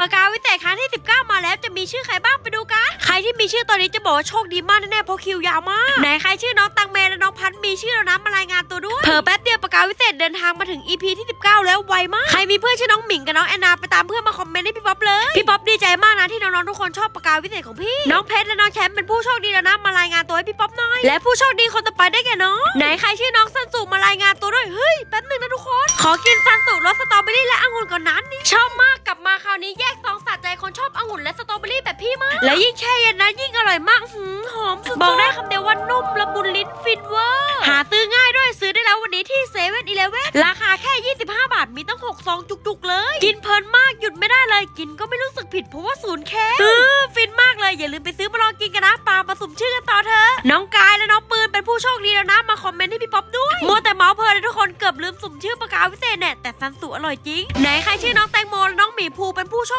ประกาศวิเศษครั้งที่ 19 มาแล้วจะมีชื่อใครบ้างไปดูกัน ใครที่มีชื่อตอนนี้จะบอกว่าโชคดีมากแน่ๆเพราะคิวยาวมาก ไหนใครชื่อน้องตังเมและน้องพันธ์มีชื่อแล้วนะมารายงานตัวด้วย เผอแป๊บเดียวประกาศวิเศษเดินทางมาถึง EP ที่ 19 แล้วไวมาก ใครมีเพื่อนชื่อน้องหมิงกับน้องแอนนาไปตามเพื่อนมาคอมเมนต์ให้พี่ป๊อปเลย พี่ป๊อปดีใจมากนะที่น้องๆทุกคนชอบประกาศวิเศษของพี่ น้องเพชรและน้องแชมป์เป็นผู้โชคดีแล้วนะมารายงานตัวให้พี่ป๊อปหน่อย และผู้โชคดีคนต่อไปได้แก่น้อง ไหนใครชื่อน้องซันสุมารายงานตัวด้วย เฮ้ยแป๊บนึงนะทุกคน ขอกินซันสุรสสตรอเบอรี่และองุ่นก่อนนั้นนี่ชอบมาก วนี้แยกซองสะใจคนชอบองุ่นและสตรอเบอรี่แบบพี่มาก และยิ่งแช่เย็นนะยิ่งอร่อยมากหืมหอมสุดๆบอกได้คำเดียวว่านุ่มละมุนลิ้นฟินเวอร์หาซื้อง่ายด้วยซื้อได้แล้ววันนี้ที่เซเว่นอีเลฟเว่นราคาแค่ 25 บาทมีตั้ง 6 ซองจุกๆเลย กินเพลินมากหยุดไม่ได้เลยกินก็ไม่รู้สึกผิดเพราะว่าศูนย์แคลเออฟินมากเลยอย่าลืมไปซื้อมาลองกินกันนะปามาสุ่มชื่อกันต่อเถอะน้องกายและน้องปืนเป็นผู้โชคดีแล้วนะมาคอมเมนต์ให้พี่ป๊อปด้วยมัวแต่เมาส์เพลินเลยทุกคนเกือบ ลืมสุ่มชื่อประกาศวิเศษเนี่ยแต่ซันสุอร่อยจริงไหนใครชื่อน้องแตงโมและน้องหมีภูเป็นผู้โชค